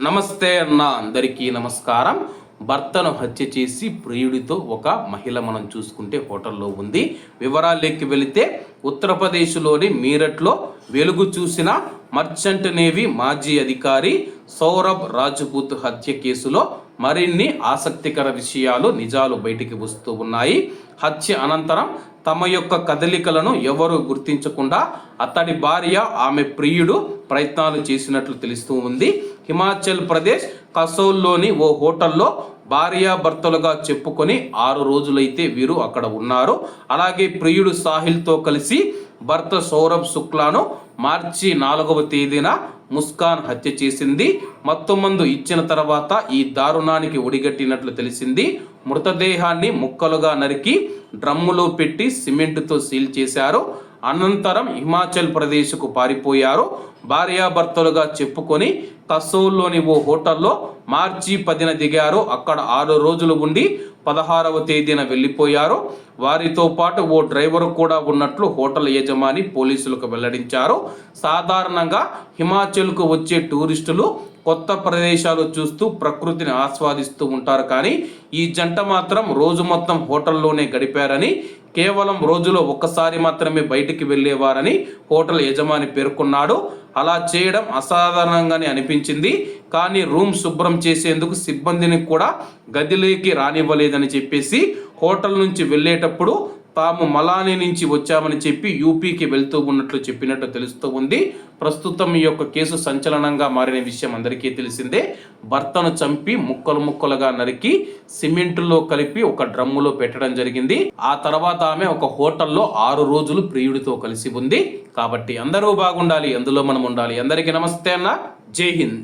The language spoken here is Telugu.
నమస్తే అన్న అందరికీ నమస్కారం. భర్తను హత్య చేసి ప్రియుడితో ఒక మహిళ మనం చూసుకుంటే హోటల్లో ఉంది. వివరాల్లోకి వెళితే ఉత్తరప్రదేశ్లోని మీరట్లో వెలుగు చూసిన మర్చెంట్ నేవీ మాజీ అధికారి సౌరభ్ రాజ్పూత్ హత్య కేసులో మరిన్ని ఆసక్తికర విషయాలు నిజాలు బయటికి వస్తూ ఉన్నాయి. హత్య అనంతరం తమ యొక్క కదలికలను ఎవరు గుర్తించకుండా అతడి భార్య ఆమె ప్రియుడు ప్రయత్నాలు చేసినట్లు తెలుస్తూ ఉంది. హిమాచల్ ప్రదేశ్ కసోల్లోని ఓ హోటల్లో భార్యాభర్తలుగా చెప్పుకొని ఆరు రోజులైతే వీరు అక్కడ ఉన్నారు. అలాగే ప్రియుడు సాహిల్తో కలిసి భర్త సౌరభ్ శుక్లాను మార్చి నాలుగవ తేదీన ముస్కాన్ హత్య చేసింది. మత్తుమందు ఇచ్చిన తర్వాత ఈ దారుణానికి ఒడిగట్టినట్లు తెలిసింది. మృతదేహాన్ని ముక్కలుగా నరికి డ్రమ్ములో పెట్టి సిమెంటుతో సీల్ చేశారు. అనంతరం హిమాచల్ ప్రదేశ్కు పారిపోయారు. భార్యాభర్తలుగా చెప్పుకొని కసోల్లోని ఓ హోటల్లో మార్చి పదిన దిగారు. అక్కడ ఆరు రోజులు ఉండి పదహారవ తేదీన వెళ్ళిపోయారు. వారితో పాటు ఓ డ్రైవర్ కూడా ఉన్నట్లు హోటల్ యజమాని పోలీసులకు వెల్లడించారు. సాధారణంగా హిమాచల్కు వచ్చే టూరిస్టులు కొత్త ప్రదేశాలు చూస్తూ ప్రకృతిని ఆస్వాదిస్తూ ఉంటారు. కానీ ఈ జంట మాత్రం రోజు మొత్తం హోటల్లోనే గడిపారని కేవలం రోజులో ఒక్కసారి మాత్రమే బయటికి వెళ్ళేవారని హోటల్ యజమాని పేర్కొన్నాడు. అలా చేయడం అసాధారణంగానే అనిపించింది. కానీ రూమ్ శుభ్రం చేసేందుకు సిబ్బందిని కూడా గదిలోకి రానివ్వలేదని చెప్పేసి హోటల్ నుంచి వెళ్ళేటప్పుడు తాము మలాని నుంచి వచ్చామని చెప్పి యూపీకి వెళ్తూ ఉన్నట్లు చెప్పినట్టు తెలుస్తూ ఉంది. ప్రస్తుతం ఈ యొక్క కేసు సంచలనంగా మారిన విషయం అందరికీ తెలిసిందే. భర్తను చంపి ముక్కలు ముక్కలుగా నరికి సిమెంట్లో కలిపి ఒక డ్రమ్ములో పెట్టడం జరిగింది. ఆ తర్వాత ఆమె ఒక హోటల్లో ఆరు రోజులు ప్రియుడితో కలిసి ఉంది. కాబట్టి అందరూ బాగుండాలి అందులో మనం ఉండాలి. అందరికీ నమస్తే అన్న. జై హింద్.